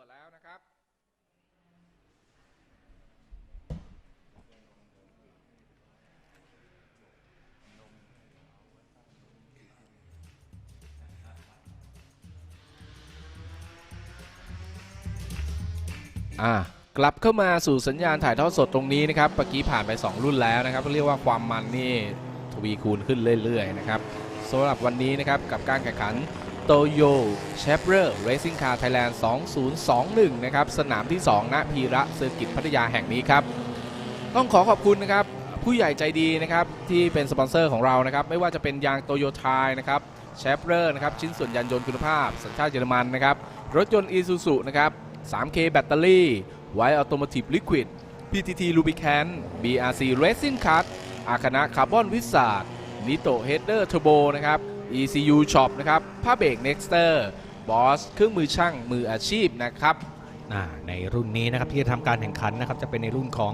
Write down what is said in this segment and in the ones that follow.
วจแล้วนะครับ อ่ากลับเข้ามาสู่สัญญาณถ่ายทอดสดตรงนี้นะครับเมื่อกี้ผ่านไป 2 รุ่นแล้วนะครับเรียกว่าความมันนี่ทวีคูณขึ้นเรื่อยๆนะครับสำหรับวันนี้นะครับกับการแข่งขัน โตโยเชฟเรอร์เรซิ่งคาร์ไทยแลนด์ 2021 นะครับ สนามที่ 2 ณ พีระเซอร์กิตพัทยาแห่งนี้ครับ ต้องขอขอบคุณนะครับ ผู้ใหญ่ใจดีนะครับ ที่เป็นสปอนเซอร์ของเรานะครับ ไม่ว่าจะเป็นยางโตโยไทยนะครับเชฟเรอร์นะครับ ชิ้นส่วนยานยนต์คุณภาพ สัญชาติเยอรมันนะครับ รถยนต์ i s u z u นะครับ 3K แบตเตอรี่ White Automotive Liquid PTT Lubricant BRC Racing Card อาคณะคาร์บอนวิสาดนิโตเฮดเดอร์เทอร์โบนะครับ ECU Shop นะครับผ้าเบรก Nexter Boss เครื่องมือช่างมืออาชีพนะครับอ่าในรุ่นนี้นะครับที่จะทำการแข่งขันนะครับจะเป็นในรุ่นของ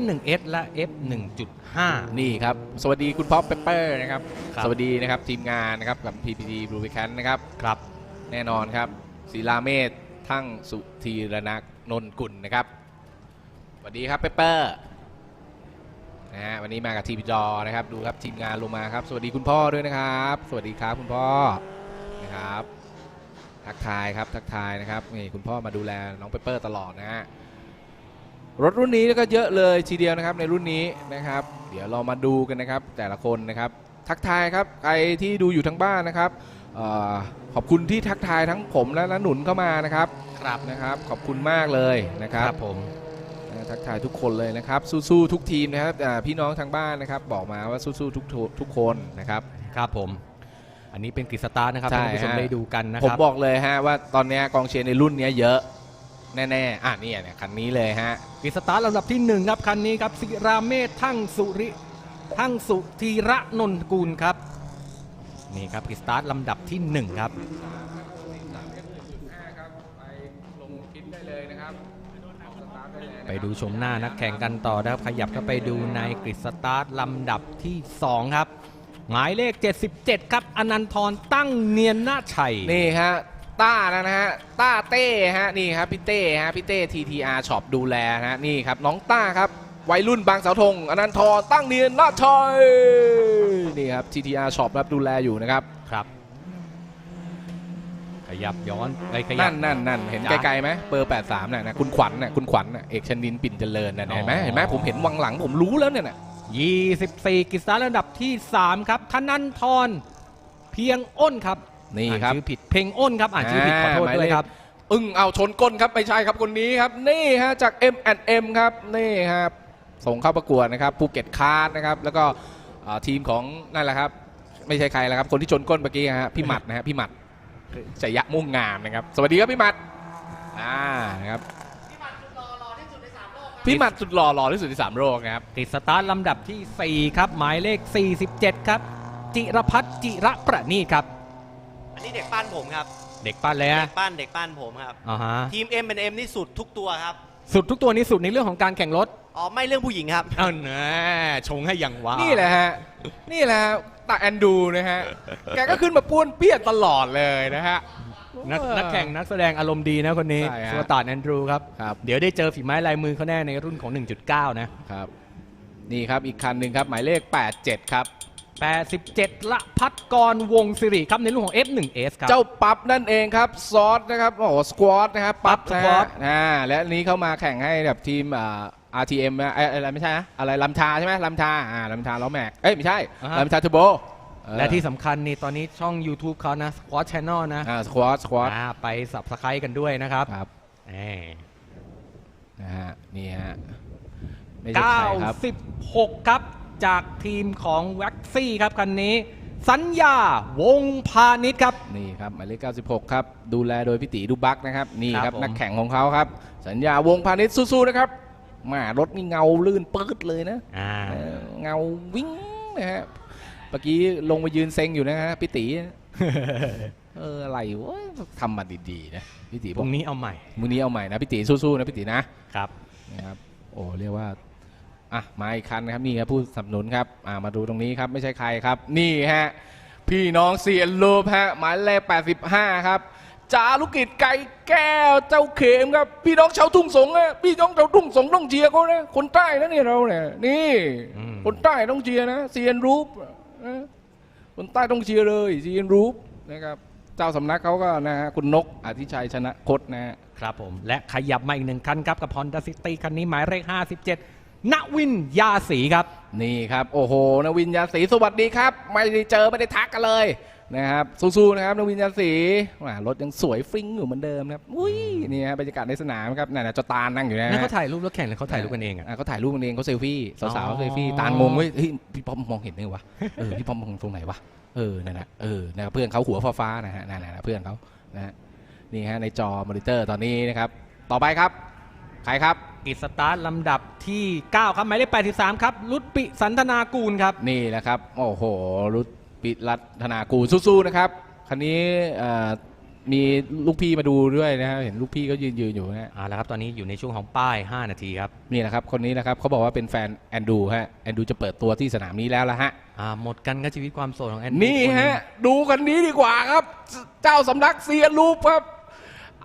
F1S และ F1.5 นี่ครับ สวัสดีคุณป๊อปเปเปอร์นะครับครับ สวัสดีนะครับทีมงานนะครับกับ PPT b l u e c a n นะครับครับ แน่นอนครับศิลาเมธทั้งสุธีรนักนนกุลนะครับสวัสดีครับเปเปอร์ นะฮะวันนี้มากับทีมจอนะครับ ดูครับทีมงานลงมาครับ สวัสดีคุณพ่อด้วยนะครับ สวัสดีครับคุณพ่อนะครับ ทักทายครับทักทายนะครับนี่คุณพ่อมาดูแลน้องเปเปอร์ตลอดนะฮะรถรุ่นนี้ก็เยอะเลยทีเดียวนะครับในรุ่นนี้นะครับ เดี๋ยวเรามาดูกันนะครับ แต่ละคนนะครับ ทักทายครับใครที่ดูอยู่ทางบ้านนะครับเออขอบคุณที่ทักทายทั้งผมและน้าหนุนเข้ามานะครับ ครับนะครับ ขอบคุณมากเลยนะครับครับผมนะ ทักทายทุกคนเลยนะครับ สู้ๆทุกทีมนะครับอ่าพี่น้องทางบ้านนะครับ บอกมาว่าสู้ๆทุกทุกทุกคนนะครับ ครับผม อันนี้เป็นกฤษสตาร์ทนะครับใช่ให้ท่านผู้ชมฮะ ได้ดูกันนะผคมรับ บอกเลยฮะว่าตอนเนี้ยกองเชียร์ในรุ่นเนี้ยเยอะ แน่ๆอะเนี่ยเนี่ยคันนี้เลยฮะกฤษสตาร์ทลำดับที่ 1 ครับ คันนี้ครับศิราเมธทั้งสุริ ทั้งสุธีระนนกูลครับ นี่ครับกฤษสตาร์ทลำดับที่ 1 ครับ ไป ดูชมหน้านักแข่งกันต่อนะครับ ขยับเข้าไปดูในกริดสตาร์ทลำดับที่ 2 ครับ หมายเลข 77 ครับอนันทรตั้งเนียนนาชัย นี่ฮะต้านะฮะต้าเต้ฮะนี่ครับพี่เต้ฮะพี่เต้ TTR Shop ดูแลนะฮะนี่ครับน้องต้าครับวัยรุ่นบางเสาธงอนันทรตั้งเนียนนาชัยนี่ครับ TTR Shop รับดูแลอยู่นะครับครับข ยับย้อนไปขยันั่บ นนั่นนั่นเห็นยังไกลๆไหมเบอร์ 83น่ะนะคุณขวัญน่ะคุณขวัญน่ะเอกชนินปิ่นเจริญน่ะเห็นไหมอ๋อ เห็นไหมผมเห็นวังหลังผมรู้แล้วเนี่ยน่ะ24กฤษสตาร์ทลำดับที่ 3 ครับธนันทรเพียงอ้นครับนี่อ่านครับชื่อผิดเพลงอ้นครับ อ่านชื่อผิดขอโทษหมายด้เลวยขครับ อึ้งเอาชนก้นครับไม่ใช่ครับคนนี้ครับ นี่ฮะจาก M&M ครับนี่ครับส่งเข้าประกวดนะครับภูเก็ตคาร์ดนะครับแล้วก็อ่าทีมของนั่นแหละครับ ไม่ใช่ใครแล้วครับ คนที่ชนก้นเมื่อกี้ฮะพี่หมัดนะฮะพี่หมัด จยะม่วงงามนะครับ สวัสดีครับพี่หมัดอ่านะครับพี่หมัดสุดหล่อหล่อที่สุดในสามโลกนะครับกฤษสตาร์ทลำดับที่ 4 ครับ หมายเลข 47 ครับ จิรพัฒน์จิระประณีตครับ อันนี้เด็กปั้นผมครับ เด็กปั้นเลยเด็ฮะกปั้นเด็กปั้นผมครับอ่าฮะทีม M M นี่สุดทุกตัวครับ สุดทุกตัวนี้สุดในเรื่องของการแข่งรถอ๋อไม่เรื่องผู้หญิงครับเอาแน่ชงให้อย่างว้านี่นี่แหละฮะนี่แหละฮะตาแอนดูนะฮะ แกก็ขึ้นมาป้วนเปี้ยนตลอดเลยนะฮะ นักนักแข่งนักแสดงอารมณ์ดีนะคนนี้ใช่ฮะสวตานแอนดรูครับ ครับ เดี๋ยวได้เจอฝีไม้ลายมือเขาแน่ในรุ่นของ 1.9 นะ ครับ นี่ครับอีกคันหนึ่งครับ หมายเลข 87 ครับ 87 ละพัดกรวงศิริครับในรุ่นของ F1S ครับ เจ้าปั๊บนั่นเองครับ ซอสนะครับ โอ้โหสควอตนะครับ ปั๊บปั๊บนะสควอฮะตอ่าและอันนี้เข้ามาแข่งให้แบบทีมอ่า RTM นะเอ้ยอะไรไม่ใช่นะอะไรลำชาใช่ไหมลำชาอ่าลำชาล้อแม็กเอ้ยไม่ใช่ลำชาเทอร์โบและที่สำคัญนี่ตอนนี้ช่อง YouTube เขานะ Squad Channel นะอ่าสควอตสควอตอ่าไปสับสไครกันด้วยนะครับครับแหมนะฮะนี่ฮะไม่ใช่ใครครับ96 ครับ จากทีมของแว็กซี่ครับคันนี้ สัญญาวงพาณิชย์ครับ นี่ครับหมายเลข96 ครับ ดูแลโดยพี่ตีดูบักนะครับ นี่คครัรับบผม นักแข่งของเขาครับ สัญญาวงพาณิชย์สู้ๆนะครับแมารถนี่เงาลื่นปื๊ดเลยนะอ่าเออเงาวิ่งนะฮะเมื่อกี้ลงมายืนเซ็งอยู่นะฮะพี่ตีเอออะไรวะทำมาดีๆนะพี่ตีพบอรุ่กงนี้เอาใหม่มือนี้เอาใหม่นะพี่ตีสู้ๆนะพี่ตีนะครับนะครับโอ้เรียกว่าอะมาอีกคันนะครับนี่ครับผู้สนับสนุนครับอ่ามาดูตรงนี้ครับไม่ใช่ใครครับ นี่ฮะพี่น้องเซียนลูปฮะหมายเลข85 ครับ จารุกิจไก่แก้วเจ้าเขมครับ พี่น้องชาวทุ่งสงอะพี่น้องชาวทุ่งสงต้องเชียร์เขานะคนใต้นะเนี่ยเราเนี่ยนี่อืมคนใต้ต้องเชียร์นะเซียนรูปนะคนใต้ต้องเชียร์เลยเซียนรูปนะครับเจ้าสำนักเขาก็นะฮะคุณนกอธิชัยชนะคดนะฮะครับผม และขยับมาอีกหนึ่งคันครับกับ Honda City คันนี้หมายเลข57ณวินยาสีครับ นี่ครับ โอ้โหนวินยาศรีสวัสดีครับ ไม่ได้เจอไม่ได้ทักกันเลย นะครับสู้ๆนะครับนวินยาศรีแหม่รถยังสวยฟริ้งอยู่เหมือนเดิมนะครับอุ้ยนี่ฮะบรรยากาศในสนามครับนั่นนะเจาตาลนั่งอยู่นะนั่นฮะเขาถ่ายรูปรถแข่งหรือเขาถ่ายรูปกันเองอะะเขาถ่ายรูปกันเองเขาเซลฟี่สาวๆอ๋อเขาเซลฟี่ตาลงงเว้ยเฮ้ยพี่ป้อมมองเห็นได้ไงวะเออพี่ป้อมมองตรงไหนวะเออนั่นนะเออนะครับเพื่อนเขาหัวฟ้าๆนะฮะนั่นนะเพื่อนเขานะฮะนี่ฮะในจอมอนิเตอร์ตอนนี้นะครับ ต่อไปครับใครครับกิจสตาร์ทลำดับที่ 9 ครับหมายเลข83 ครับ รุดปิสันธนากูลครับ นี่แหละครับ โอ้โห รุด ปิรัตนากูลสู้ๆนะครับคันนี้เอ่อมีลูกพี่มาดูด้วยนะครับเห็นลูกพี่ก็ยืนยืนอยู่นะฮะอ่าแล้วครับตอนนี้อยู่ในช่วงของป้าย 5 นาทีครับนี่นะครับคนนี้นะครับเขาบอกว่าเป็นแฟนแอนดูฮะแอนดูจะเปิดตัวที่สนามนี้แล้วละฮะอ่าหมดกันกับชีวิตความโสดของแอนนี่ฮะดูกันนี้ดีกว่าครับ เจ้าสำนักเซียนรูปครับ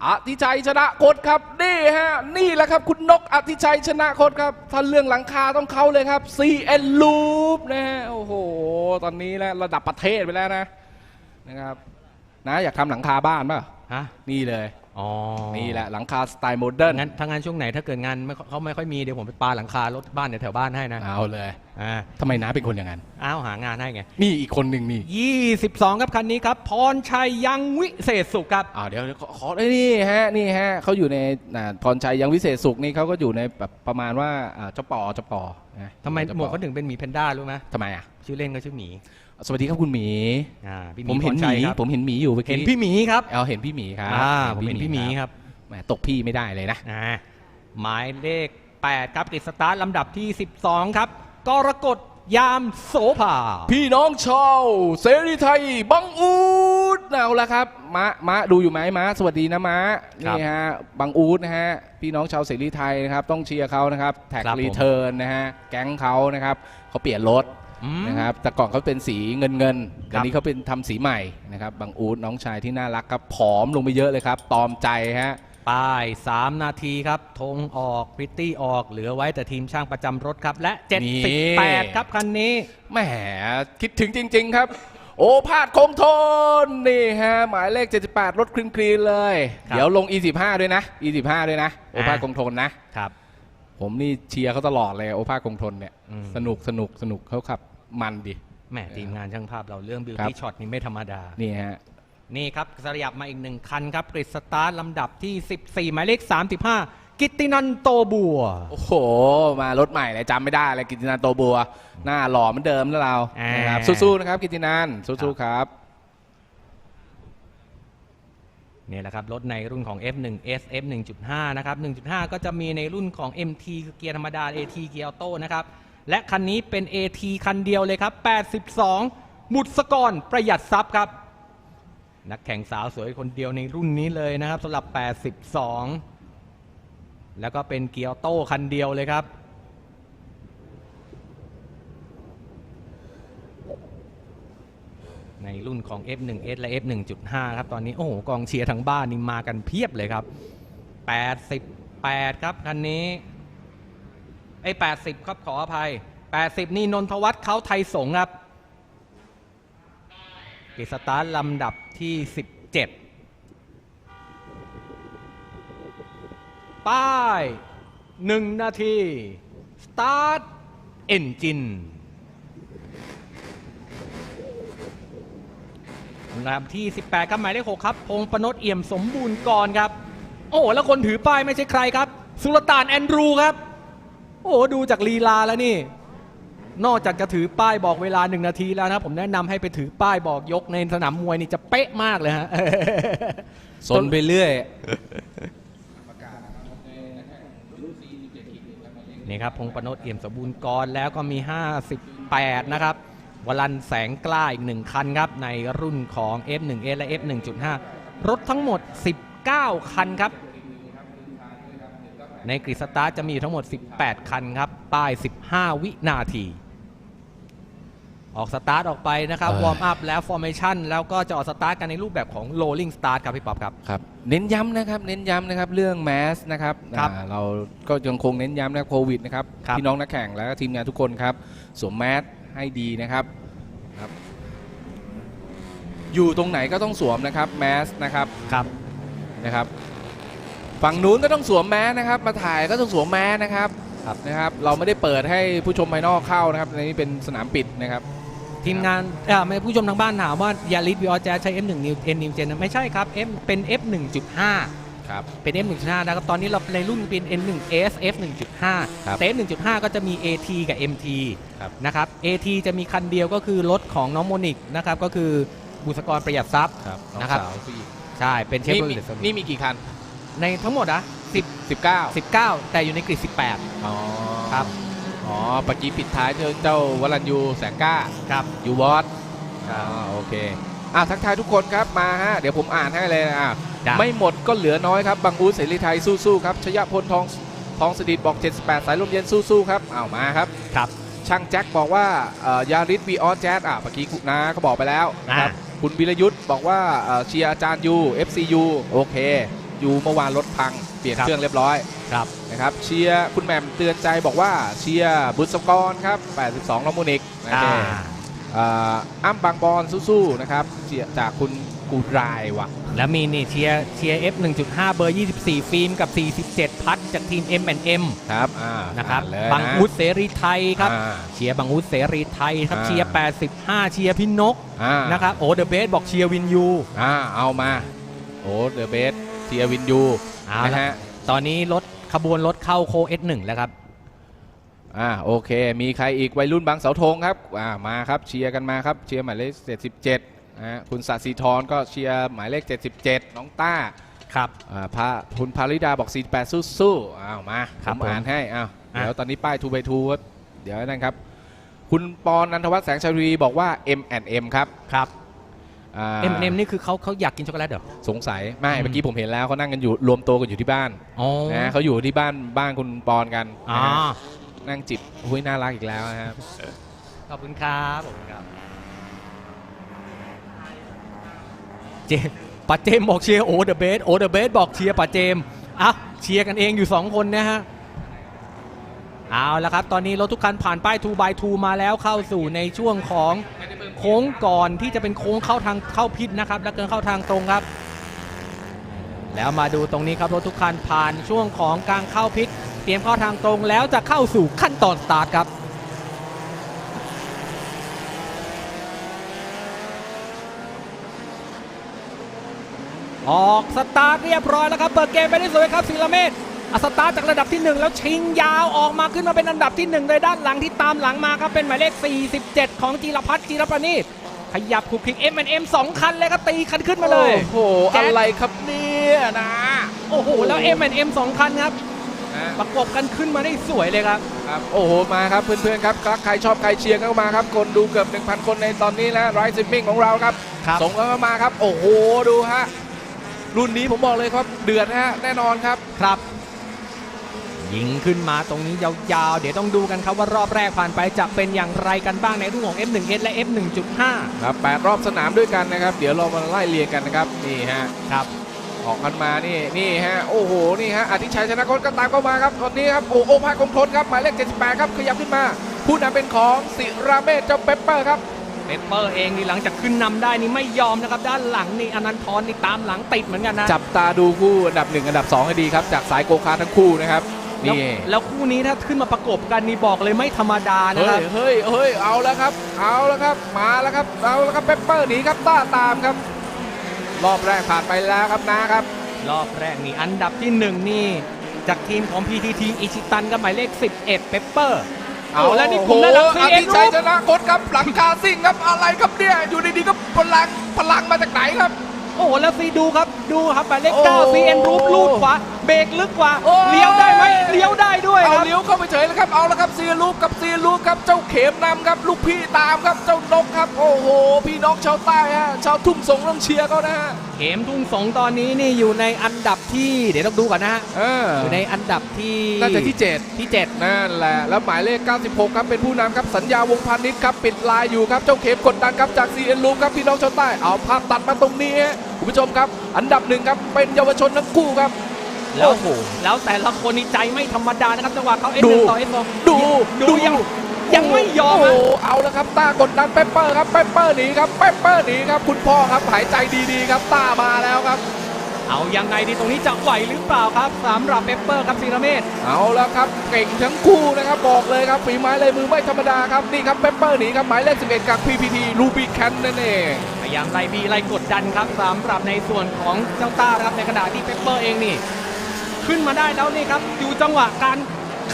อธิชัยชนะโคตรครับนี่ฮะนี่แหละครับคุณนกอธิชัยชนะโคตรครับท่านเรื่องหลังคาต้องเข้าเลยครับ CN Loop นะฮะโอ้โห ตอนนี้แล้วระดับประเทศไปแล้วนะนะครับนะอยากทำหลังคาบ้านป่ะฮะนี่เลย อ๋อนี่แหละหลังคาสไตล์โมเดิร์นงั้นถ้างานช่วงไหนถ้าเกิดงานไม่เขาไม่ค่อยมีเดี๋ยวผมไปปาหลังคารถบ้านแถวๆบ้านให้นะเอาเลยอ่าทำไมน้าเป็นคนอย่างนั้นอ้าวหางานให้ไงนี่อีกคนหนึ่งนี่ 22 ครับคันนี้ครับพรชัยยังวิเศษสุขครับอ่าเดี๋ยวเดี๋ยวขอขอเอ้ยนี่ฮะนี่ฮะเขาอยู่ในอ่าพรชัยยังวิเศษสุขนี่เขาก็อยู่ในแบบประมาณว่าอ่าเจ้าปอเจ้าปอนะทำไมจ้หมวกเขาถึงเป็นหมีแพนด้ารู้ไหมทำไมอะชื่อเล่นก็ชื่อหมี สวัสดีครับคุณหมี อ่าพี่ผมเห็นพรหชัมียครับผมเห็นหมีอยู่เมื่อกี้เห็นพี่หมีครับเอาเห็นพี่หมีครับอ่าผมเห็นพี่หมีครับแหมตกพี่ไม่ได้เลยนะ อ่าหมายเลข 8 ครับกฤษสตาร์ทลำดับที่ 12 ครับกรกฎยามโสภา พี่น้องชาวเสรีไทยบังอูดเอาละครับมะมะดูอยู่ไหมมะสวัสดีนะมะครับนี่ฮะบังอูดนะฮะพี่น้องชาวเสรีไทยนะครับต้องเชียร์เขานะครับแท็กครับผม รีเทิร์นนะฮะแก๊งเขานะครับเขาเปลี่ยนรถอืม นะครับแต่ก่อนเขาเป็นสีเงินเงินๆครัเดี๋ยบวนี้เขาเป็นทำสีใหม่นะครับบังอูดน้องชายที่น่ารักครับผอมลงไปเยอะเลยครับตอมใจฮะป้าย 3 นาทีครับธงออกพริตตี้ออกเหลือไว้แต่ทีมช่างประจำรถครับ และนี่78 ครับคันนี้แหมคิดถึงจริง ๆ ครับ โอภาสคงทนนี่ฮะหมายเลข 78 รถคลีนๆเลยครับเดี๋ยวลง E15 ด้วยนะ E15 ด้วยนะ โอภาสอ่าคงทนนะครับ ผมนี่เชียร์เขาตลอดเลยโอภาสคงทนเนี่ยอืมสนุกสนุกสนุกเขาขับมันดิแหมทีมงานช่างภาพเราเรื่องบิวครับตี้ช็อตนี่ไม่ธรรมดานี่ฮะนี่ครับสยับมาอีกหนึ่งคันครับกริดสตาร์ทลำดับที่ 14 หมายเลข 35 กิตตินันโตบัว โอ้โห มารถใหม่เลยจำไม่ได้เลยกิตตินันโตบัว หน้าหล่อเหมือนเดิมแล้วเราอ่านนะครับสู้ๆนะครับกิตตินันสู้ๆครับ นี่แหละครับรถในรุ่นของ F1S F1.5 นะครับ 1.5 ก็จะมีในรุ่นของ MT คือเกียร์ธรรมดา AT เกียร์ออโต้นะครับ และคันนี้เป็น AT คันเดียวเลยครับ 82 บุตรสกรประหยัดทรัพย์ครับ นักแข่งสาวสวยคนเดียวในรุ่นนี้เลยนะครับสำหรับ 82 แล้วก็เป็นเกียร์ออโต้คันเดียวเลยครับ ในรุ่นของ F1S และ F1.5 ครับตอนนี้โอ้โหกองเชียร์ทั้งบ้านนี่มากันเพียบเลยครับ 88 ครับคันนี้ไอ้80 ครับขออภัย 80 นี่นนทวัฒน์เขาไทยสงครับกิสตาร์ลำดับที่ 17 ป้าย 1 นาที สตาร์ท เอนจิน ลำดับที่ 18ครับหมายเลข6ครับ พงษ์ปนดเอี่ยมสมบูรณ์กรครับ โอ้โหแล้วคนถือป้ายไม่ใช่ใครครับ สุลต่านแอนดรูครับ โอ้โหดูจากลีลาแล้วนี่ นอกจากจะถือป้ายบอกเวลาหนึ่งนาทีแล้วนะครับผมแนะนำให้ไปถือป้ายบอกยกในสนามมวยนี่จะเป๊ะมากเลยฮะสนไปเรื่อยนี่ครับพงษ์ปนดเอี่ยมสมบูรณ์กรแล้วก็มี 58 นะครับ วลันแสงกล้าอีกหนึ่งคันครับ ในรุ่นของ F1S และ F1.5 รถทั้งหมด 19 คันครับ ในกริดสตาร์ทจะมีอยู่ทั้งหมด 18 คันครับ ป้าย 15 วินาที ออกสตาร์ทออกไปนะครับเออวอร์มอัพแล้วฟอร์เมชันแล้วก็จะออกสตาร์ทกันในรูปแบบของ rolling start ครับพี่ป๊อปครับ ครับ เน้นย้ำนะครับ เน้นย้ำนะครับ เรื่องแมสนะครับครับอ่าเราก็ยังคงเน้นย้ำนะโควิดนะครับครับ พี่น้องนักแข่งและทีมงานทุกคนครับ สวมแมส ให้ดีนะครับครับ อยู่ตรงไหนก็ต้องสวมนะครับแมสนะครับครับนะครับ ฝั่งนู้นก็ต้องสวมแมสนะครับ มาถ่ายก็ต้องสวมแมสนะครับครับนะครับ เราไม่ได้เปิดให้ผู้ชมภายนอกเข้านะครับในนี้เป็นสนามปิดนะครับ ทีมงานเอ่อไม่ผู้ชมทางบ้านถามว่ายาริสวิออแจใช้ F1 นิวเอ็นนิวเจนไม่ใช่ครับ M เป็น F1.5 ครับเป็น F1.5 นะครับตอนนี้เราในรุ่นเป็น N1S F1.5 ครับแต่ F1.5 ก็จะมี AT กับ MT ครับนะครับ AT จะมีคันเดียวก็คือรถของน้องโมนิกนะครับก็คือบุษกรประหยัดทรัพย์ ครับน้องนะครับ สาวผู้หญิงใช่เป็นเชฟนี่โรมีเลตนี่มีกี่คัน ในทั้งหมดอะ10 19 19 แต่อยู่ในกริด18 อ๋อครับ อ๋อปกี้ปิดท้ายเจ้าเจ้าวรัญยูแสงกล้าครับยูวอสอ่าโอเค อะทักทายทุกคนครับมาฮะเดี๋ยวผมอ่านให้เลยอะจ้ะไม่หมดก็เหลือน้อยครับบางอูดเสรีไทยสู้ๆครับชยพลทองทองสดิตบอก 78 สายลมเย็นสู้ๆครับอ้าวมาครับครับช่างแจ็คบอกว่ายาริสวีออสแจ๊ดอะเมื่อกี้คุณนาก็บอกไปแล้วนะครับอ่าคุณวิรยุทธ์บอกว่าเอ่อเชียร์อาจารย์ยู FCU โอเคยูเมื่อวานรถพังเปลี่ยนเครื่องเรียบร้อยครับนะครับเชียร์คุณแหม่มเตือนใจบอกว่าเชียร์บุษกรครับ 82ลอมูนิกโอเค อ่าเอ่ออ้ำบางบอลสู้ๆนะครับเชียร์จากคุณกูรายว่ะแล้วมีนี่เชียร์เชียร์ F 1.5เบอร์24ฟิล์มกับ47พัดจากทีม M&M ครับอ่านะครับอ่าเลยบังอุดเสรีไทยครับอ่าเชียร์บังอุดเสรีไทยครับอ่าเชียร์85เชียร์พี่นกอ่านะครับโอ้เดอะเบสบอกเชียร์วินยูอ่าเอามาโอ้เดอะเบสเชียร์วินยูเอานะละฮะตอนนี้รถขบวนรถเข้าโค S1 แล้วครับ อ่าโอเค มีใครอีกวัยรุ่นบางเสาธงครับอ่ามาครับเชียร์กันมาครับเชียร์หมายเลข77นะฮะคุณสัตย์สีทรก็เชียร์หมายเลข 77 น้องต้าครับอ่าพระคุณพาริดาบอก 48 สู้ๆอ้าวมาครับผมอ่านให้อ้าวอะเดี๋ยวตอนนี้ป้าย2 by 2ครับเดี๋ยวนั่นครับ คุณปอนนันทวัฒน์แสงชาวีบอกว่า M&M ครับครับ อ่า M&M นี่คือเขาเขาอยากกินช็อกโกแลตเหรอ สงสัยไม่อืม เมื่อกี้ผมเห็นแล้วเขานั่งกันอยู่รวมตัวกันอยู่ที่บ้านอ๋อนะเขาอยู่ที่บ้านบ้านคุณปอนกันอ๋อนะฮะ นั่งจิบหุ้ยน่ารักอีกแล้วนะครับ ขอบคุณครับขอบคุณครับเจป้าเจมบอกเชียร์โอเดอะเบสโอเดอะเบสบอกเชียร์ป้าเจมอะเชียร์กันเองอยู่ 2 คนนะฮะเอาละครับ ตอนนี้รถทุกคันผ่านป้าย2 by 2มาแล้วเข้าสู่ในช่วงของโค้งก่อนที่จะเป็นโค้งเข้าทางเข้าพิษนะครับ และเกินเข้าทางตรงครับ แล้วมาดูตรงนี้ครับรถทุกคันผ่านช่วงของการเข้าพิษ เตรียมเข้าทางตรงแล้วจะเข้าสู่ขั้นตอนสตาร์ทครับออกสตาร์ทเรียบร้อยแล้วครับเปิดเกมไปได้สวยครับศิลเมธอะสตาร์ทจากระดับที่ 1 แล้วชิงยาวออกมาขึ้นมาเป็นอันดับที่1เลยด้านหลังที่ตามหลังมาครับเป็นหมายเลข 47 ของจิรพัฒน์จิรประณีตขยับคุกคิก M&M 2คันเลยครับตีคันขึ้นมาเลย โอ้โหแจ๊ดอะไรครับเนี่ยนะ โอ้โห แล้ว M&M 2คันครับนะ ประกบกันขึ้นมาได้สวยเลยครับครับโอ้โหมาครับเพื่อนๆครับใครชอบใครเชียร์ก็มาครับคนดูเกือบ1,000 คนในตอนนี้แล้วไรซิมมิ่งของเราครับครับส่งกันเข้ามาครับ โอ้โหดูฮะรุ่นนี้ผมบอกเลยครับเดือดฮะแน่นอนครับครับยิงขึ้นมาตรงนี้ยาวๆ เดี๋ยวต้องดูกันครับว่ารอบแรกผ่านไปจะเป็นอย่างไรกันบ้างในรุ่นของ F1S และ F1.5 ครับแปดรอบสนามด้วยกันนะครับ เดี๋ยวเรามาไล่เรียงกันนะครับ นี่ฮะ ครับ ออกกันมานี่นี่ฮะโอ้โหนี่ฮะอธิชัยชนะกรก็ตามเข้ามาครับตอนนี้ครับโอ้โอภาสคงทนครับหมายเลข78ครับขยับขึ้นมา ผู้นำเป็นของสิราเมศเจ้าเปปเปอร์ครับเปปเปอร์เองนี่หลังจากขึ้นนำได้นี่ไม่ยอมนะครับด้านหลังนี่อนันทรนี่ตามหลังติดเหมือนกันนะจับตาดูคู่อันดับ 1 อันดับ2ให้ดีครับจากสายโกคาร์ททั้งคู่นะครับแล้วนี่แล้วคู่นี้ถ้าขึ้นมาประกบกันนี่บอกเลยไม่ธรรมดานะเฮ้ครัยบเฮ้ยเฮ้ยเอาแล้วครับ เอาแล้วครับ มาแล้วครับเอาแล้วครับเปปเปอร์หนีครับต้าตามครับ รอบแรกผ่านไปแล้วครับนะครับ รอบแรกนี่อันดับที่หนึ่งนี่ จากทีมของ PTT อิชิตันกับหมายเลข 11เปปเปอร์เอาโอ้แล้วนี่กลุ่มด้านหลังอ CN ธิชัยชนะกดครับหลังคาซิ่งครับอะไรครับเนี่ยอยู่ดีๆก็พลังพลังมาจากไหนครับ โอ้โหแล้วซีดูครับดูครับหมายเลขโอ้9 CN รูปลูดขวา เบรกลึกกว่าโอ้เลี้ยวได้ไหมเลี้ยวได้ด้วยคเอารับ เลี้ยวเข้าไปเฉยแล้วครับเอาละครับเซียรูปกับเซียรูปครับเจ้าเข็มนำครับลูกพี่ตามครับเจ้านกครับ โอ้โห พี่น้องชาวใต้ฮะชาวทุ่งสงต้องเชียร์เขานะฮะเข็มทุ่งสงตอนนี้นี่อยู่ในอันดับที่เดี๋ยวต้องดูก่อนนะฮะเอออยู่ในอันดับที่น่าจะที่เจ็ด ที่เจ็ด นั่นแหละ แล้วหมายเลข 96 ครับ เป็นผู้นำครับ สัญญาวงพาณิชย์ครับ ปิดลายอยู่ครับ เจ้าเข็มกดดันครับ จาก CN ลูครับ พี่น้องชาวใต้ เอาภาพตัดมาตรงนี้ฮะคุณผู้ชมครับ อันดับหนึ่งครับ เป็นเยาวชนทั้งคู่ครับ แล้วโอ้โหแล้วแต่ละคนนี่ใจไม่ธรรมดานะครับจังหวะเขาเอดูหนึ่งต่อเอสองดูดูยังยังไม่ยอมโอ้อะโหเอาแล้วครับต้ากดดันเปปเปอร์ครับเปปเปอร์หนีครับเปปเปอร์หนีครับ คุณพ่อครับหายใจดีๆครับต้ามาแล้วครับ เอายังไงดีตรงนี้จะไหวหรือเปล่าครับสำหรับเปปเปอร์ครับซีราเมธเอาแล้วครับเก่งทั้งคู่นะครับบอกเลยครับฝีไม้ลายมือไม่ธรรมดาครับนี่ครับเปปเปอร์หนีครับหมายเลข11กับ PPT ลูบิแคนนั่นเองพยายามไล่บีไล่กดดันครับสำหรับในส่วนของเจ้าต้านะครับในขณะที่เปปเปอร์เองนี่ ขึ้นมาได้แล้วนี่ครับดูจังหวะการ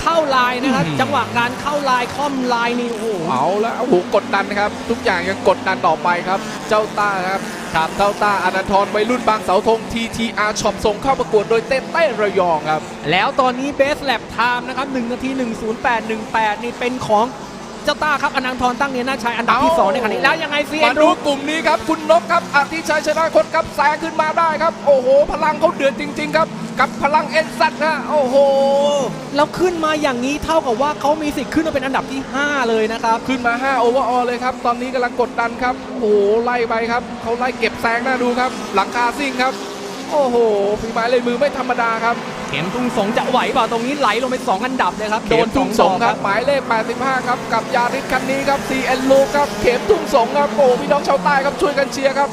เข้าลายนะครับอืมจังหวะการเข้าลายค่อมลายนี่โอ้โหเอาแล้วโอ้โหกดดันนะครับ ทุกอย่างยังกดดันต่อไปครับ เจ้าต้าครับครับเจ้าต้าอนันทรวัยรุ่นบางเสาธง TTR ช็อปส่งเข้าประกวดโดยเต้เต้ระยองครับ แล้วตอนนี้เบสแลบไทม์นะครับ1นาที 10818นี่เป็นของ เจ้าต้าครับอนันทรตั้งเนียนาชัยอันดับที่เอา2ในขณะนี้แล้วยังไงซีเอ็มานดูกลุ่มนี้ครับคุณนกครับอธิชัยชนะคนครับแซงขึ้นมาได้ครับโอ้โห พลังเขาเดือดจริง ๆ ครับ กับพลังเอ็นซัดนะโอ้โหแล้วขึ้นมาอย่างนี้เท่ากับว่าเขามีสิทธิ์ขึ้นมาเป็นอันดับที่ 5 เลยนะครับขึ้นมา5โอเวอร์ออเลยครับตอนนี้กำลังกดดันครับโอ้โหไล่ไปครับเขาไล่เก็บแซงหน้าดูครับ หลังคาซิ่งครับ โอ้โหฝีไม้ลายมือไม่ธรรมดาครับ เข็มทุ่งสงจะไหวเปล่าตรงนี้ไหลลงไป 2 อันดับเลยครับเข็มทุ่งสงดอกครับ หมายเลข 85 ครับ กับยาริสคันนี้ครับ CN ลูครับ เข็มทุ่งสงครับ โอ้พี่น้องชาวใต้ครับช่วยกันเชียร์ครับ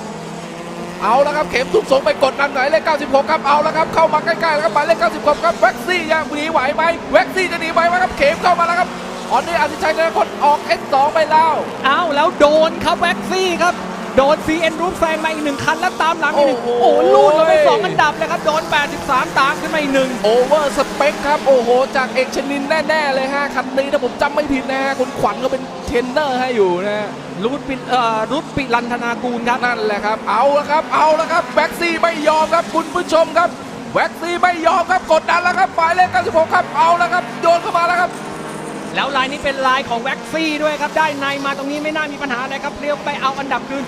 เอาแล้วครับ เข็มทุ่งสงไปกดดันหมายเลข 96 ครับ เอาแล้วครับ เข้ามาใกล้ๆแล้วครับหมายเลข 96 ครับแว็กซี่ยังหนีไหวไหมแว็กซี่จะหนีไหวไหมครับ เข็มเข้ามาแล้วครับตอนนี้อธิชัยธนคนออก S2 ไปแล้ว อ้าวแล้วโดนครับแว็กซี่ครับ โดน CN รูปแซงมาอีกหนึ่งคันแล้วตามหลังอีกหนึ่งโอ้โอ้โหโหลูดลงไปสองอันดับเลยครับ โดน 83 ตามขึ้นมาอีกหนึ่งโอเวอร์สเปคครับ โอ้โห จากเอกชนินแน่ๆเลยฮะ คันนี้ถ้าผมจำไม่ผิดนะฮะคุณขวัญก็เป็นเทรนเนอร์ให้อยู่นะฮะรูดปิเอ่อรูดปิรันธนากูลครับ นั่นแหละครับ เอาละครับ เอาละครับ แบ็กซี่ไม่ยอมครับคุณผู้ชมครับแบ็กซี่ไม่ยอมครับกดดันแล้วครับ ฝ่ายเลข96ครับ เอาละครับ โยนเข้ามาแล้วครับ แล้วลายนี้เป็นลายของแว็กซี่ด้วยครับ ได้ในมาตรงนี้ไม่น่ามีปัญหาอะไรครับเลี้ยวไปเอาอันดับคืน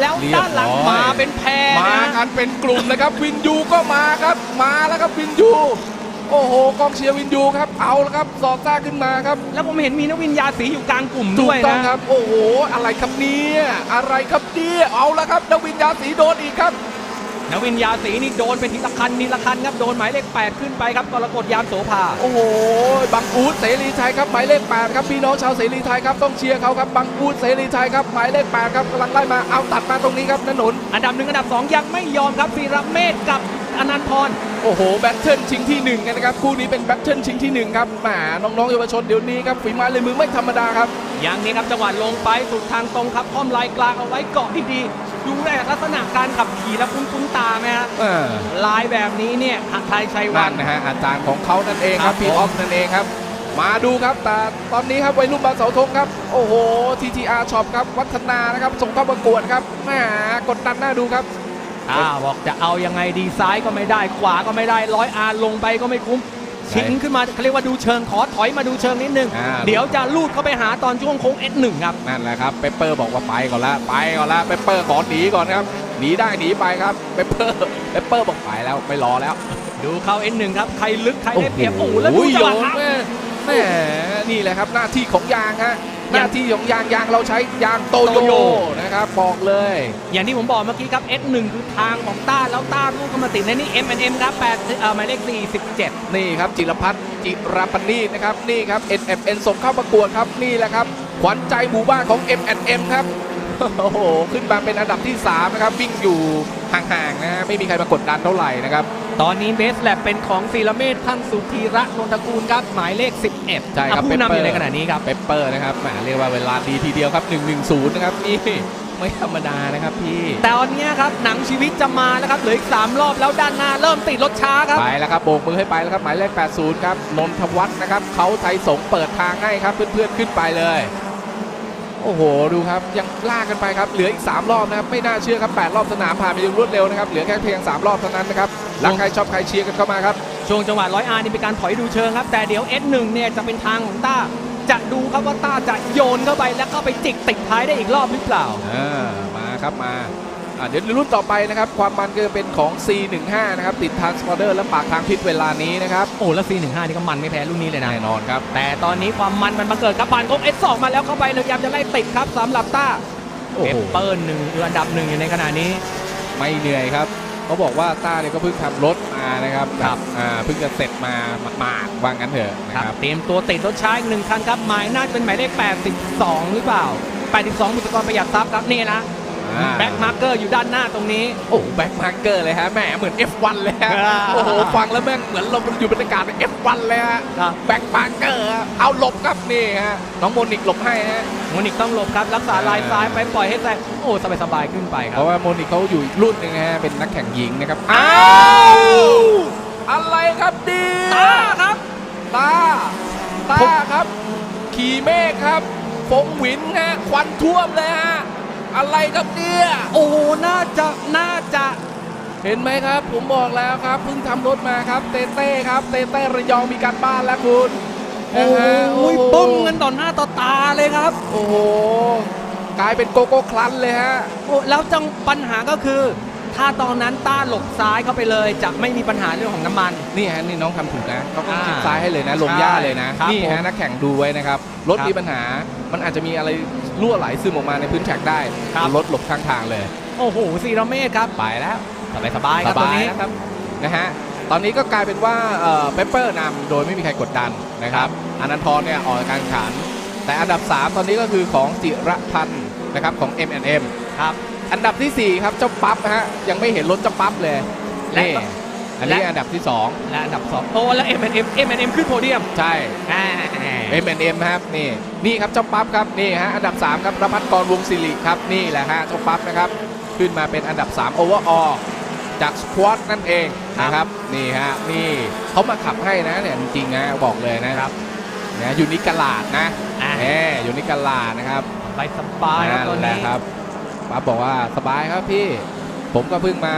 แล้วเรียบด้านหลังร้อยมาเป็นแพรมานะกันเป็นกลุ่มนะครับ วินยูก็มาครับ มาแล้วครับวินยูโอ้โหกองเชียร์วินยูครับเอาละครับสอดซ่าขึ้นมาครับ แล้วผมเห็นมีนักวิญญาสีอยู่กลางกลุ่มถูด้กวยต้องนะครับ โอ้โห อะไรครับเนี่ยอะไรครับเนี่ยเอาละครับดวินยาสีโดนอีกครับ นักวิญญาสีนี่โดนเป็นทีละคันทีละคันครับโดนหมายเลข 8 ขึ้นไปครับกรกฎยามโสภาโอ้โหบังอูดเสรีชัยครับหมายเลข8ครับพี่น้องชาวเสรีไทยครับต้องเชียร์เขาครับบังอูดเสรีชัยครับหมายเลข8ครับกำลังไล่มาเอาตัดมาตรงนี้ครับนนนอันดับหนึ่งอันดับ 2 ยังไม่ยอมครับฟีระเมศกับอนันทรโอ้โหแบทเทิลชิงที่หนึ่งนะครับคู่นี้เป็นแบทเทิลชิงที่หนึ่งครับแหมน้องๆเยาวชนเดี๋ยวนี้ครับฝีไม้ลายมือไม่ธรรมดาครับอย่างนี้ครับจังหวะลงไปสุดทางตรงครับค่อมลายกลางเอาไว้เกาะดีๆ ดูแลลักษณะการขับขี่แล้วคุ้นๆตาไหมฮะอ่าลายแบบนี้เนี่ยหัดไทยชัยวันั่นน นะฮะอาจารย์ของเขานั่นเองคครัรับบพี่ผม ออฟนั่นเองครับ มาดูครับแต่ตอนนี้ครับวัยรุ่นบางเสาธงครับ โอ้โห TTR Shop ครับวัฒนานะครับส่งเข้าประกวดครับแหมกดดันหน้าดูครับ อ่าบอกจะเอายังไงดีซ้ายก็ไม่ได้ ขวาก็ไม่ได้ร้อยอาลงไปก็ไม่คุ้มใช่ชิงขึ้นมาเขาเรียกว่าดูเชิงขอถอยมาดูเชิงนิดนึงอ่าเดี๋ยวจะลูดเข้าไปหาตอนช่วงโค้ง S1 ครับนั่นแหละครับเปปเปอร์บอกว่าไปก่อนละไปก่อนละเปปเปอร์ขอหนีก่อนครับหนีได้หนีไปครับเปปเปอร์เปปเปอร์บอกไปแล้วไม่รอแล้ว ดูเข้า N1 ครับใครลึกใครได้เปรียบโอ้โหแล้วดูจังหวะโยนครับแม่แม่นี่แหละครับหน้าที่ของยางฮะ หน้าที่ของยางยางเราใช้ยางโตโยโตโยนะครับบอกเลย อย่างที่ผมบอกเมื่อกี้ครับ S1 คือทางของต้าแล้วต้าลูกเข้ามาติดในนี่ M&M ครับ8เอ่อหมายเลข47 นี่ครับ จิรพัฒน์จิรปนีตนะครับ นี่ครับ NFN ส่งเข้าประกวดครับ นี่แหละครับขวัญใจหมู่บ้านของ M&M ครับโอ้โหขึ้นมาเป็นอันดับที่ 3 นะครับ วิ่งอยู่ห่างๆนะฮะไม่มีใครมากดดันเท่าไหร่นะครับ ตอนนี้เบสแลบเป็นของศิลเมธท่านสุธีระนนทกูลครับ หมายเลข 11ใช่ครับอะผู้นำอยู่ใน Pepper ขณะนี้ครับเปปเปอร์นะครับแหมเรียกว่าเวลาดีทีเดียวครับ 110 นะครับนี่ไม่ธรรมดานะครับพี่ แต่ตอนนี้ครับหนังชีวิตจะมาแล้วครับเหลืออีก 3 รอบแล้วด้านหน้าเริ่มติดรถช้าครับ ไปแล้วครับโบกมือให้ไปแล้วครับหมายเลข 80 ครับนนทวัฒน์นะครับเขาไทยสงฆ์เปิดทางให้ครับเพื่อนๆขึ้นไปเลย โอ้โห ดูครับ ยังลากกันไปครับ เหลืออีก 3 รอบนะครับ ไม่น่าเชื่อครับ 8 รอบสนามผ่านไปอย่างรวดเร็วนะครับ เหลือแค่เพียง 3 รอบเท่านั้นนะครับ รักใครชอบใครเชียร์กันเข้ามาครับ ช่วงจังหวะร้อยอาร์นี่เป็นการถอยดูเชิงครับ แต่เดี๋ยว S1 เนี่ยจะเป็นทางของต้า จะดูครับว่าต้าจะโยนเข้าไปแล้วก็ไปจิกติดท้ายได้อีกรอบหรือเปล่า อ่า มาครับมาอ่า เดี๋ยวรุ่นต่อไปนะครับ ความมันก็จะเป็นของ C15 นะครับ ติดทางสปอร์เดอร์และปากทางพิษเวลานี้นะครับโอ้แล้ว C15 นี่ก็มันไม่แพ้รุ่นนี้เลยนะแน่นอนครับ แต่ตอนนี้ความมันมันบังเกิดครับผ่านกบ S2 มาแล้วเข้าไปเลยพยายามจะไล่ติดครับสำหรับต้าโอ้เปโหเปอร์หนึ่งคืออันดับหนึ่งอยู่ในขณะนี้ ไม่เหนื่อยครับเขาบอกว่าต้าเนี่ยก็เพิ่งทำรถมานะครับครับอ่าเพิ่งจะเสร็จมาหมาดๆว่างั้นเถอะนะคครัรับบเตรียมตัวติดรถช้าอีกหนึ่งคันครับหมายน่าจะเป็นหมายเลข82 หรือเปล่า 82บุตรกรประหยัดทรัพย์ครับนี่นะอ่า แบ็คมาร์เกอร์อยู่ด้านหน้าตรงนี้ โอ้แบ็คมาร์เกอร์เลยฮะแหมเหมือน F1 เลยฮะอ่าโอ้โหฟังแล้วแม่งเหมือนเราอยู่บรรยากาศใน F1 เลยฮะครับแบ็คมาร์เกอร์เอาหลบครับนี่ฮะน้องโมนิกหลบให้ฮะโมนิกต้องหลบครับรักษาลายซ้ายไปปล่อยให้แซงโอ้สบายๆขึ้นไปคเพรับราะว่าโมนิกเขาอยู่อีกรุ่นหนึงฮะเป็นนักแข่งหญิงนะครับอ้าวอะไรครับดีตาครับตาตาครับ ขี่เมฆครับฟงหวินฮะควันท่วมเลยฮะ อะไรครับเนี่ย โอ้น่าจะน่าจะ เห็นไหมครับ ผมบอกแล้วครับเพิ่งทำรถมาครับเต้เต้ครับเต้เต้ระยองมีการบ้านแล้วคุณโอ้นะฮะโหปึ้มกันต่อหน้าต่อตาเลยครับโอ้โหกลายเป็นโกโก้คลันเลยฮะ โอ้แล้วจังปัญหาก็คือ ถ้าตอนนั้นต้าหลบซ้ายเข้าไปเลย จะไม่มีปัญหาเรื่องของน้ำมัน นี่ฮะนี่น้องทำถูกนะเขาต้องอ่าชิดซ้ายให้เลยนะลงหญ้าเลยนะครับนี่ผมฮะนักแข่งดูไว้นะครับรถครับ มีปัญหามันอาจจะมีอะไร รั่วไหลซึมออกมาในพื้นแท็กได้ครับ รถหลบข้างทางเลย โอ้โหซีราเมตรครับ ไปแล้วสบายสบายๆครับตรงนี้ นะครับนะฮะตอนนี้ก็กลายเป็นว่าเปเปอร์นำโดยไม่มีใครกดดันนะครับอนันทรเนี่ยออกจากการแข่งขัน แต่อันดับ 3 ตอนนี้ก็คือของจิระพันธ์นะครับของ M&M ครับ อันดับทีสี่4 ครับเจ้าปั๊บนะฮะยังไม่เห็นรถเจ้าปั๊บเลยและนี่ อันนี้และอันดับที่และอันดับ 2 โอ้ แล้ว M&M M&M ขึ้นโพเดียม2ใช่ อ่า M&M ครับนี่นี่ครับเจ้าปั๊บครับนี่ฮะอันดับ 3 ครับรพัฒน์กรวงศิริครับนี่แหละฮะเจ้าปั๊บนะครับ ขึ้นมาเป็นอันดับ3 overall จากสควอตนั่นเองนะครับนี่ฮะนี่เขามาขับให้นะเนี่ยจริงๆนะบอกเลยนะครับนะยูนิกลาดนะอ่าแหมยูนิกลาดนะครับสบายสบายครับตอนแหละนี้ครับปั๊บบอกว่าสบายครับพี่ ผมก็เพิ่งมา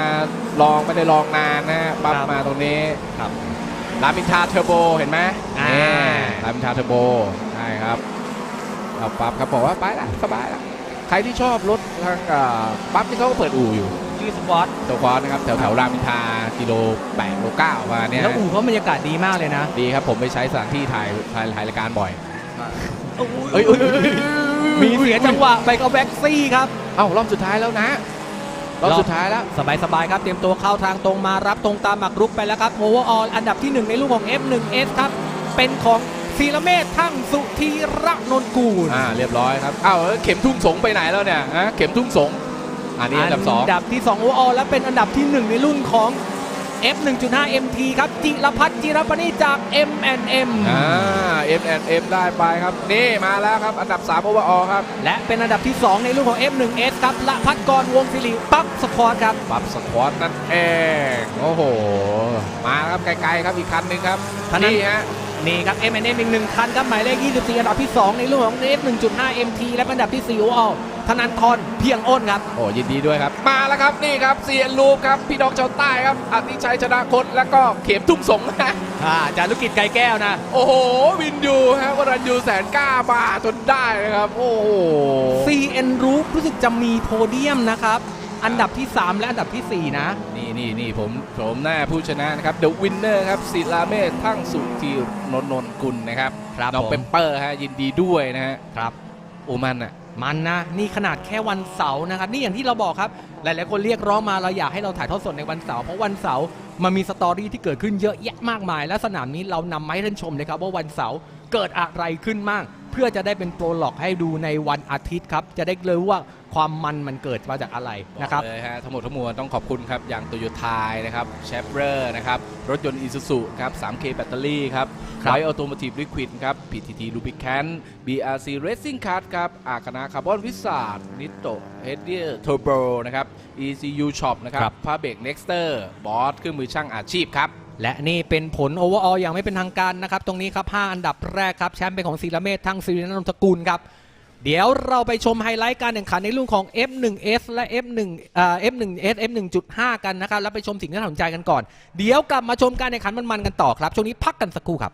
ลองไม่ได้ลองนานนะฮะปั๊บมาตรงนี้ครับ รามอินทราเทอร์โบเห็นไหมอ่า นี่รามอินทราเทอร์โบใช่ครับเอาปั๊บครับบอกว่าไปละสบายละใครที่ชอบรถทางอ่าปั๊บที่เขาก็เปิดอู่อยู่ชื่อสปอร์ตตัวคอร์สนะครับแถวแถวๆรามอินทรากิโล8โล9มาเนี่ยแล้วอู่เขาบรรยากาศดีมากเลยนะดีครับผมไปใช้สถานที่ถ่ายถ่ายถ่ายรายการบ่อยเอ้เอ้ยยเอ้ยเอ้ยเอ้ยมีเสียจังหวะไปกับแบ็กซี่ครับ เอ้ารอบสุดท้ายแล้วนะ รอบสุดท้ายแล้วสบายสบายๆครับ เตรียมตัวเข้าทางตรงมารับตรงตามหมักรุกไปแล้วครับโอเวอร์ออลอันดับที่ 1 ในลูกของ F1S ครับ เป็นของซีรเมธทั้งสุธีระนนกูลอ่าเรียบร้อยครับอ้าวแล้วเข็มทุ่งสงไปไหนแล้วเนี่ยฮะเข็มทุ่งสงอันนี้อันดับสองอันดับที่2โอเวอร์ออลและเป็นอันดับที่ 1 ในรุ่นของ F1.5 MT ครับจิรพัฒน์จิรปณีจาก M&M อ่า M N M ได้ไปครับ นี่มาแล้วครับ อันดับ3 overall ครับ และเป็นอันดับที่ 2 ในรุ่นของ F1S ครับละพัฒกรวงศิริปั๊บสควอตครับ ปั๊บสควอตนั่นเอง โอ้โห มาครับไกลๆครับอีกคันหนึ่งครับคันนั้นนี่ฮะนี่ครับ M&M อีกหนึ่งคันครับหมายเลข 24 อันดับที่ 2 ในรุ่นของ F1.5 MT และเป็นอันดับที่4 overall ธนันทรเพียงอ้นครับ โอ้ยินดีด้วยครับ มาแล้วครับนี่ครับเซียนลูปครับพี่น้องชาวใต้ครับอธิชัยชนะคตแล้วก็เข็มทุ่งสงนะอ่าจารุกิจไก่แก้วนะ โอ้โห วินยูฮะวรันยูแสนกล้ามาจนได้นะครับ โอ้โห CN Group รู้สึกจะมีโพเดียมนะครับ อันดับที่ 3 และอันดับทีสี่ 4 นะ นี่นี่นี่ผมผมหน้าผู้ชนะนะครับเดอะวินเนอร์ครับศิลาเมธทั้งสุธีนนท์นนกุลนะครับครับน้องผม เปมเปอร์ฮะยินดีด้วยนะฮะครับโอ้มันอะ มันนะนี่ขนาดแค่วันเสาร์นะครับนี่อย่างที่เราบอกครับ หลาย ๆ คนเรียกร้องมาเราอยากให้เราถ่ายทอดสดในวันเสาร์เพราะวันเสาร์มันมีสตอรี่ที่เกิดขึ้นเยอะแยะมากมาย และสนามนี้เรานำมาให้ท่านชมเลยครับว่าวันเสาร์เกิดอะไรขึ้นมาก เพื่อจะได้เป็นโปรล็อกให้ดูในวันอาทิตย์ครับ จะได้เลยว่าความมันมันเกิดมาจากอะไรนะครับบอกเลยฮะทั้งหมดทั้งมวลต้องขอบคุณครับ อย่างโตโยต้านะครับเชฟเรอร์นะครับ รถยนต์อีซูซูครับ 3K แบตเตอรี่ครับครับไวออโต o ม t ทีฟลิควิดครับ PTT Lubricant BRC Racing Card ครับอาคณาคาร์บอนวิสาดนิโตเฮดเดียร์เทอร์โบนะครับ ECU Shop นะครับครับพาเบรก Nexter บอสเครื่องมือช่างอาชีพครับ และนี่เป็นผลโอเวอร์ออลอย่างไม่เป็นทางการนะครับ ตรงนี้ครับ 5 อันดับแรกครับ แชมป์เป็นของศิลเมธทั้งศิรินันทกุลครับ เดี๋ยวเราไปชมไฮไลท์การแข่งขันในรุ่นของ F1S และ F1 อ่อ F1S F1.5 กันนะครับ แล้วไปชมสิ่งที่น่าสนใจกันก่อน เดี๋ยวกลับมาชมการแข่งขันมันๆกันต่อครับ ช่วงนี้พักกันสักครู่ครับ